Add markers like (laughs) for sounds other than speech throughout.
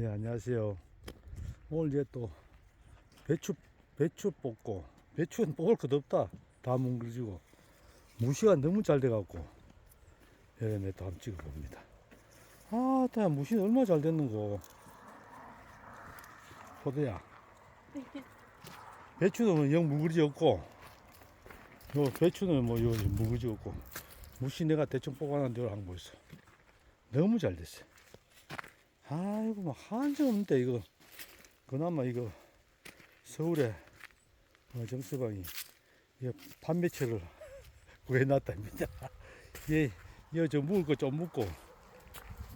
예, 안녕하세요. 오늘 이제 또 배추, 배추 뽑고, 배추는 뽑을 것 없다. 다 뭉글지고. 무시가 너무 잘 돼갖고, 여름에 또 한번 찍어봅니다. 아, 다 무시는 얼마나 잘 됐는고. 포도야. (laughs) 배추는 뭐영 뭉글지 없고, 요 배추는 뭐, 요 뭉글지 없고, 무시 내가 대충 뽑아놨는데 한번 보있어. 너무 잘 됐어. 아이고 뭐 한점 없는데 이거 그나마 이거 서울에 어, 정서방이 이거 판매처를 (laughs) 구해놨답니다. (laughs) 예, 좀 묵을 거 좀 묵고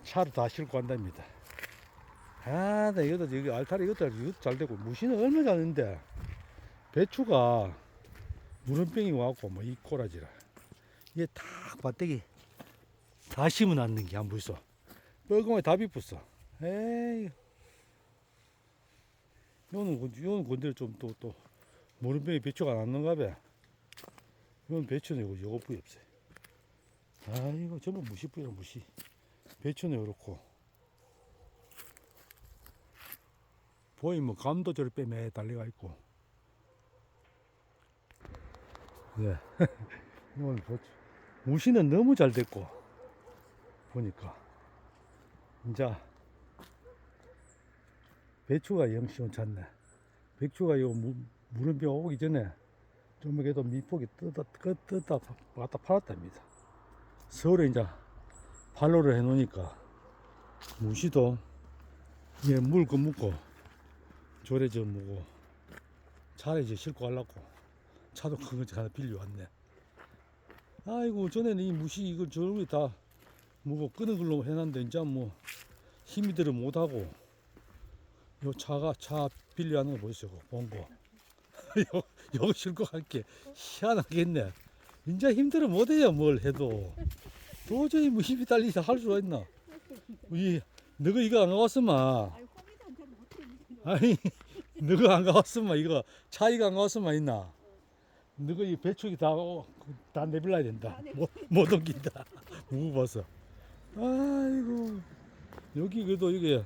차로 다 싣고 간답니다. 아, 나 이것도 여기 알타리 이것도 이것도 잘 되고 무시는 얼마 잘했는데 배추가 무름병이 와갖고 뭐 이 꼬라지라 이게 다 밭대기 다 심어놨는 게 안 보이소. 뻘검에 다 비었어. 에이. 요는, 건- 요는 건드려 좀 또, 또, 모름병이 배추가 안 왔는가 봐. 이건 배추는 이거, 요거 뿌이 없어요. 아이고, 전부 무시 뿌이라, 무시. 배추는 요렇고. 보이면 감도 저리 빼매 달려가 있고. 네. (laughs) 이건 배추. 무시는 너무 잘 됐고. 보니까. 이제 배추가 영 시원찮네. 배추가 요 무- 무름병 오기 전에 좀 그래도 밑복이 뜯다 뜯- 뜯다 갖다 팔았답니다. 서울에 이제 발로를 해놓으니까 무시도 예 물고 묻고 조래 좀 먹고 차를 이제 싣고 가려고 차도 큰거 하나 빌려왔네. 아이고 전에는 이 무시 이걸 저기 다 뭐고 끄는 걸로 해놨는데 이제 뭐 힘이 들어 못하고 요 차가 차 빌려하는 거 보이세요 본거 (laughs) 요, 요 싣고 갈게 희한하겠네. 이제 힘들어 못해요 뭘 해도. 도저히 뭐 힘이 달리서 할 수가 있나? 이 너가 이거 안 가왔으면? 아니 너가 안 가왔으면 이거 차이가 안 가왔으면 있나? 너가 이 배추기 다, 어, 다 내빌라야 된다. 못, 못 옮긴다. (laughs) 무거워서. 아이고. 여기 그래도 이게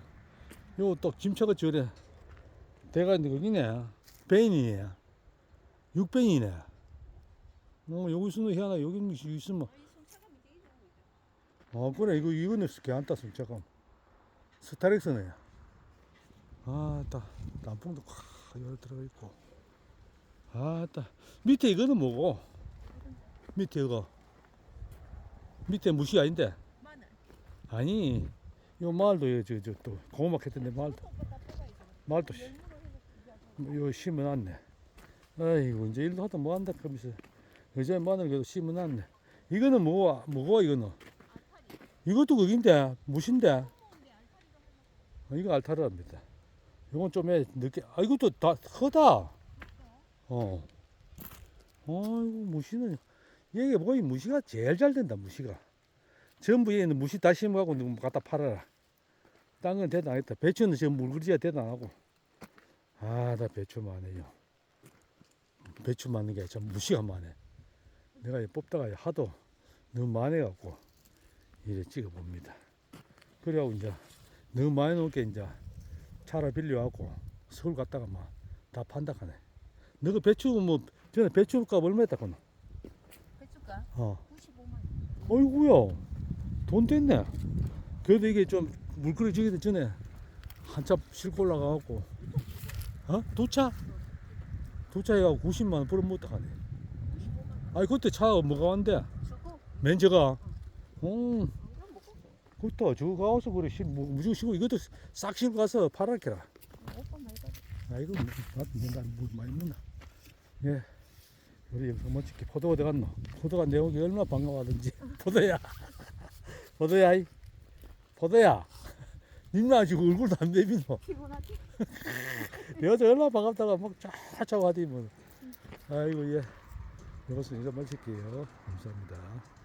요또 짐차가 저래. 대가 있는 거기네. 베인이네. 육뱅이네. 어 여기서는 희한하 여기 있으면 되게 좋은 거죠. 아 그래. 이거 이거는 괜찮다 잠깐. 스타렉스네. 아따. 단풍도 콱 열 들어가 있고. 아따. 밑에 이거는 뭐고? 밑에 이거. 밑에 무시 아닌데. 아니 요 마을도 저저또 시- 열무로 해서 요 심어놨네. 아이고 이제 일도 하다 뭐 한다 그러면서. 여자 마늘 그래도 심어놨네. 이거는 뭐 뭐고 이거는? 이것도 그긴데 무신데? 아, 이거 알타르랍니다. 이건 좀 해, 늦게. 아 이것도 다 크다. 어. 아이고 무시는 얘게 뭐이 무시가 제일 잘 된다 무시가 전부 얘는 무시 다 심어갖고 누구 갖다 팔아라. 딴건 대단하겠다. 배추는 지금 물그리지가 대단하고. 아 나 배추 많아요. 배추 많은 게 참 무시가 많네 내가 이 뽑다가 하도 너무 많아갖고 이래 찍어봅니다. 그래갖고 이제 너무 많이 놓게 이제 차를 빌려갖고 서울 갔다가 막 다 판다 하네. 너가 배추 뭐 전에 배추 값 얼마 했다 거노? 배추가 어. 95만 원. 어이구야 돈 됐네. 그래도 이게 좀 물그러 지기 전에. 한참 싣고 올라가갖고. 어? 도차? 도차해가고 90만원 벌어먹다 가네. 95만 원. 아니 그때 차가 뭐가 왔는데? 저거? 맨저가? 어. 먹고 그때 저거 가서 그래. 시- 뭐, 무조건 시고 이것도 싹 싣고 가서 팔아라. 오빠 많이 가. 아이고 나도 물 많이 먹나? 예. 우리 어머 찍기 포도가 어디 갔노? 포도가 내 오기 얼마나 반가워하든지. (laughs) 포도야 포도야 이. 포도야. (laughs) 님나 지금 얼굴도 안 내비노. 피곤하지? (laughs) 내가 저 얼마나 반갑다가 막 쫙쫙 와디 뭐. 아이고 예. 이것은 이제 마칠게요. 감사합니다